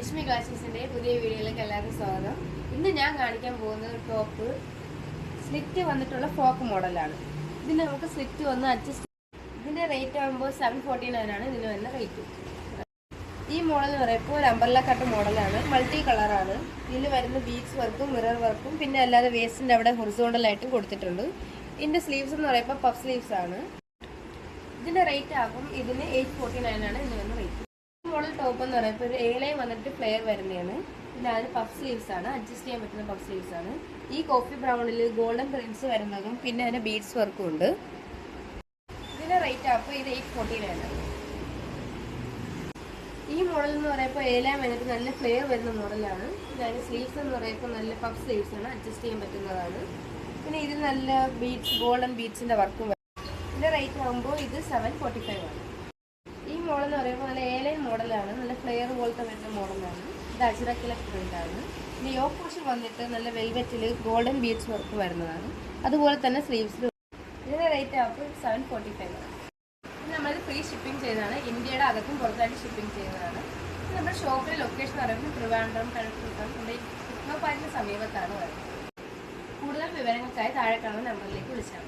ലക്ഷ്മി കളക്ഷൻസിന്റെ പുതിയ വീഡിയോയിലേക്ക് എല്ലാവർക്കും സ്വാഗതം. ഇന്ന് ഞാൻ കാണിക്കാൻ പോകുന്ന ടോപ്പ് സ്ലിറ്റ് വന്നിട്ടുള്ള ഫ്രോക്ക് മോഡലാണ് ഇതിന് നമുക്ക് സ്ലിറ്റ് വന്ന് അഡ്ജസ്റ്റ് ഇതിന്റെ റേറ്റ് ആകുമ്പോൾ സെവൻ ഫോർട്ടി നയൻ ആണ് ഇതിന് വരുന്ന റേറ്റ് ഈ മോഡൽ എന്ന് പറയുമ്പോൾ ഒരു അമ്പർല കട്ട് മോഡലാണ് മൾട്ടി കളറാണ് ഇതിൽ വരുന്ന ബീച്ച് വർക്കും മിറർ വർക്കും പിന്നെ അല്ലാതെ വേസ്റ്റിന്റെ അവിടെ ഹൊറിസോണ്ടലായിട്ടും കൊടുത്തിട്ടുണ്ട്. ഇതിന്റെ സ്ലീവ്സ് എന്ന് പറയുമ്പോൾ പഫ് സ്ലീവ്സ് ആണ്. ഇതിന്റെ റേറ്റ് ആകും ഇതിന് എയ്റ്റ് ഫോർട്ടി ഇതിന് വരുന്ന റേറ്റ് മോഡൽ ടോപ്പ് എന്ന് പറയുമ്പോൾ ഒരു ഏലയും വന്നിട്ട് ഫ്ലെയർ വരുന്നതാണ്. പിന്നെ അതിന് പഫ് സ്ലീവ്സ് ആണ്. അഡ്ജസ്റ്റ് ചെയ്യാൻ പറ്റുന്ന പഫ് സ്ലീവ്സ് ആണ്. ഈ കോഫി ബ്രൗണിൽ ഗോൾഡൻ പ്രിൻസ് വരുന്നതും പിന്നെ അതിന് ബീഡ്സ് വർക്കും ഉണ്ട്. ഇതിന്റെ റേറ്റ് അപ്പോൾ ഇത് എയ്റ്റ് ഫോർട്ടി നയൻ ആണ്. ഈ മോഡൽ എന്ന് പറയുമ്പോൾ ഏലാം വന്നിട്ട് നല്ല ഫ്ലെയർ വരുന്ന മോഡലാണ് അതിന് സ്ലീവ്സ് എന്ന് പറയുമ്പോൾ നല്ല പഫ് സ്ലീവ്സ് ആണ്. അഡ്ജസ്റ്റ് ചെയ്യാൻ പറ്റുന്നതാണ്. പിന്നെ ഇത് നല്ല ബീഡ്സ് ഗോൾഡൻ ബീഡ്സിന്റെ വർക്കും ഇതിന്റെ റേറ്റ് ആകുമ്പോൾ ഇത് സെവൻ ഫോർട്ടി ഫൈവ് ആണ്. എന്ന് പറയുമ്പോൾ നല്ല ഏലൈൻ മോഡലാണ് നല്ല ഫ്ലെയർ പോലത്തെ വരുന്ന മോഡലാണ്. ഇത് അജിറക്കിലെ പ്രിന്റാണ് പിന്നെ യോ പോഷൻ വന്നിട്ട് നല്ല വെൽവെറ്റിൽ ഗോൾഡൻ ബീച്ച് വർക്ക് വരുന്നതാണ്. അതുപോലെ തന്നെ സ്ലീവ്സിൽ ഇതിന്റെ റേറ്റ് ആകുമ്പോൾ സെവൻ ഫോർട്ടി ഫൈവ് ആണ്. ഇത് നമ്മൾ ഫ്രീ ഷിപ്പിംഗ് ചെയ്തതാണ്. ഇന്ത്യയുടെ അകത്തും പുറത്തായിട്ട് ഷിപ്പിംഗ് ചെയ്യുന്നതാണ്. നമ്മുടെ ഷോപ്പിലെ ലൊക്കേഷൻ പറയുന്നത് ട്രിവാൻഡ്രം കഴക്കൂട്ടം നമ്മുടെ ടെക്നോ പാർക്കിന് സമീപത്താണ് വരുന്നത്. കൂടുതൽ വിവരങ്ങൾക്കായി താഴെ കാണുന്ന നമ്പറിലേക്ക് വിളിച്ചാൽ